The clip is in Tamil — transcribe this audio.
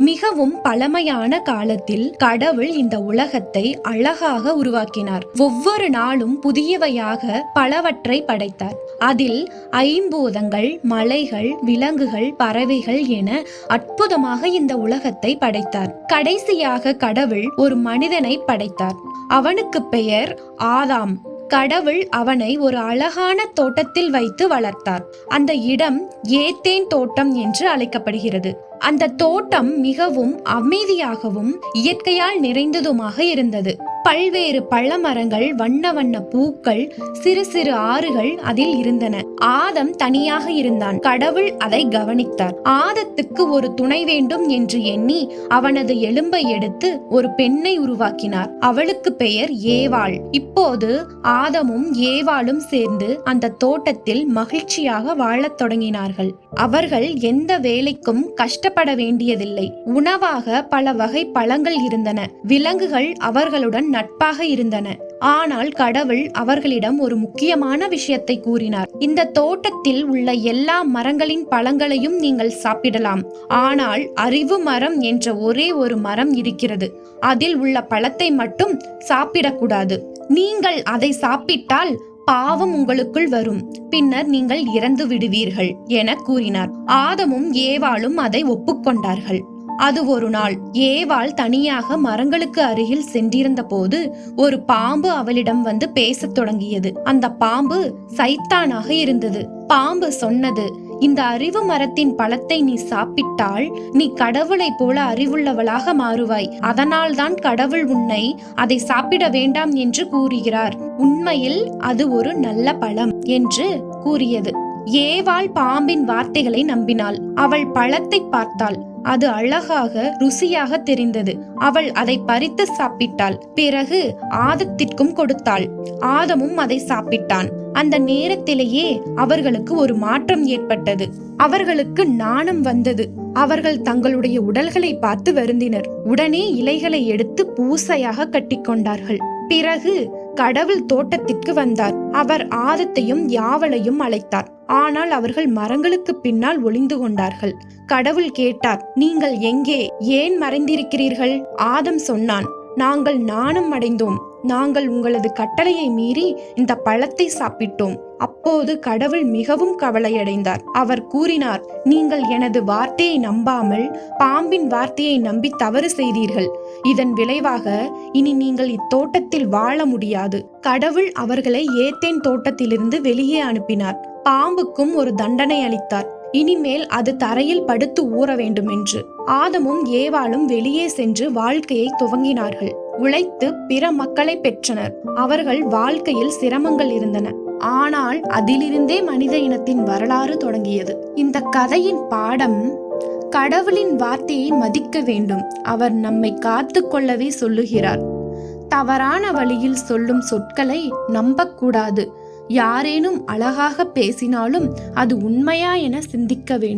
மிகவும் பழமையான காலத்தில் கடவுள் இந்த உலகத்தை அழகாக உருவாக்கினார். ஒவ்வொரு நாளும் புதியவையாக பலவற்றை படைத்தார். அதில் ஐம்பூதங்கள் மலைகள் விலங்குகள் பறவைகள் என அற்புதமாக இந்த உலகத்தை படைத்தார். கடைசியாக கடவுள் ஒரு மனிதனை படைத்தார். அவனுக்கு பெயர் ஆதாம். கடவுள் அவனை ஒரு அழகான தோட்டத்தில் வைத்து வளர்த்தார். அந்த இடம் ஏத்தேன் தோட்டம் என்று அழைக்கப்படுகிறது. அந்த தோட்டம் மிகவும் அமைதியாகவும் இயற்கையால் நிறைந்ததுமாக இருந்தது. பல்வேறு பழமரங்கள் வண்ண வண்ண பூக்கள் சிறு சிறு ஆறுகள் அதில் இருந்தன. ஆதம் தனியாக இருந்தான். கடவுள் அதை கவனித்தார். ஆதத்துக்கு ஒரு துணை வேண்டும் என்று எண்ணி அவனது எலும்பை எடுத்து ஒரு பெண்ணை உருவாக்கினார். அவளுக்கு பெயர் ஏவாள். இப்போது ஆதமும் ஏவாளும் சேர்ந்து அந்த தோட்டத்தில் மகிழ்ச்சியாக வாழத் தொடங்கினார்கள். அவர்கள் எந்த வேலைக்கும் கஷ்டப்பட வேண்டியதில்லை. உணவாக பல வகை பழங்கள் இருந்தன. விலங்குகள் அவர்களுடன் நட்பாக இருந்தன. ஆனால் கடவுள் அவர்களிடம் ஒரு முக்கியமான விஷயத்தை கூறினார். இந்த தோட்டத்தில் உள்ள எல்லா மரங்களின் பழங்களையும் நீங்கள் சாப்பிடலாம். ஆனால் அறிவு மரம் என்ற ஒரே ஒரு மரம் இருக்கிறது. அதில் உள்ள பழத்தை மட்டும் சாப்பிடக்கூடாது. நீங்கள் அதை சாப்பிட்டால் பாவம் உங்களுக்குள் வரும். பின்னர் நீங்கள் இறந்து விடுவீர்கள் என கூறினார். ஆதமும் ஏவாளும் அதை ஒப்புக்கொண்டார்கள். அது ஒரு நாள் ஏவாள் தனியாக மரங்களுக்கு அருகில் சென்றிருந்த போது ஒரு பாம்பு அவளிடம் வந்து பேசத் தொடங்கியது. அந்த பாம்பு சைத்தானாக இருந்தது. பாம்பு சொன்னது இந்த அறிவு மரத்தின் பழத்தை நீ சாப்பிட்டால் நீ கடவுளைப் போல அறிவுள்ளவளாக மாறுவாய். அதனால்தான் கடவுள் உன்னை அதை சாப்பிட வேண்டாம் என்று கூறுகிறார். உண்மையில் அது ஒரு நல்ல பழம் என்று கூறியது. ஏவாள் பாம்பின் வார்த்தைகளை நம்பினாள். அவள் பழத்தை பார்த்தாள். அது அழகாக ருசியாக தெரிந்தது. அவள் அதை பறித்து சாப்பிட்டாள். பிறகு ஆதத்திற்கும் கொடுத்தாள். ஆதமும் அதை சாப்பிட்டான். அந்த நேரத்திலேயே அவர்களுக்கு ஒரு மாற்றம் ஏற்பட்டது. அவர்களுக்கு நாணம் வந்தது. அவர்கள் தங்களுடைய உடல்களை பார்த்து வருந்தினர். உடனே இலைகளை எடுத்து பூசையாக கட்டிக்கொண்டார்கள். பிறகு கடவுள் தோட்டத்திற்கு வந்தார். அவர் ஆதத்தையும் யாவலையும் அழைத்தார். ஆனால் அவர்கள் மரங்களுக்கு பின்னால் ஒளிந்து கொண்டார்கள். கடவுள் கேட்டார் நீங்கள் எங்கே? ஏன் மறைந்திருக்கிறீர்கள்? ஆதம் சொன்னான் நாங்கள் நாணம் அடைந்தோம். நாங்கள் உங்களது கட்டளையை மீறி இந்த பழத்தை சாப்பிட்டோம். அப்போது கடவுள் மிகவும் கவலையடைந்தார். அவர் கூறினார் நீங்கள் எனது வார்த்தையை நம்பாமல் பாம்பின் வார்த்தையை நம்பி தவறு செய்தீர்கள். இதன் விளைவாக இனி நீங்கள் இத்தோட்டத்தில் வாழ முடியாது. கடவுள் அவர்களை ஏத்தேன் தோட்டத்திலிருந்து வெளியே அனுப்பினார். பாம்புக்கும் ஒரு தண்டனை அளித்தார். இனிமேல் அது தரையில் படுத்து ஊற வேண்டும் என்று ஆதமும் ஏவாளும் வெளியே சென்று வாழ்க்கையை துவங்கினார்கள். உழைத்து பிற மக்களை பெற்றனர். அவர்கள் வாழ்க்கையில் சிரமங்கள் இருந்தன. ஆனால் அதிலிருந்தே மனித இனத்தின் வரலாறு தொடங்கியது. இந்த கதையின் பாடம் கடவுளின் வார்த்தையை மதிக்க வேண்டும். அவர் நம்மை காத்து கொள்ளவே சொல்லுகிறார். தவறான வழியில் சொல்லும் சொற்களை நம்பக்கூடாது. யாரேனும் அழகாக பேசினாலும் அது உண்மையா என சிந்திக்க வேண்டும்.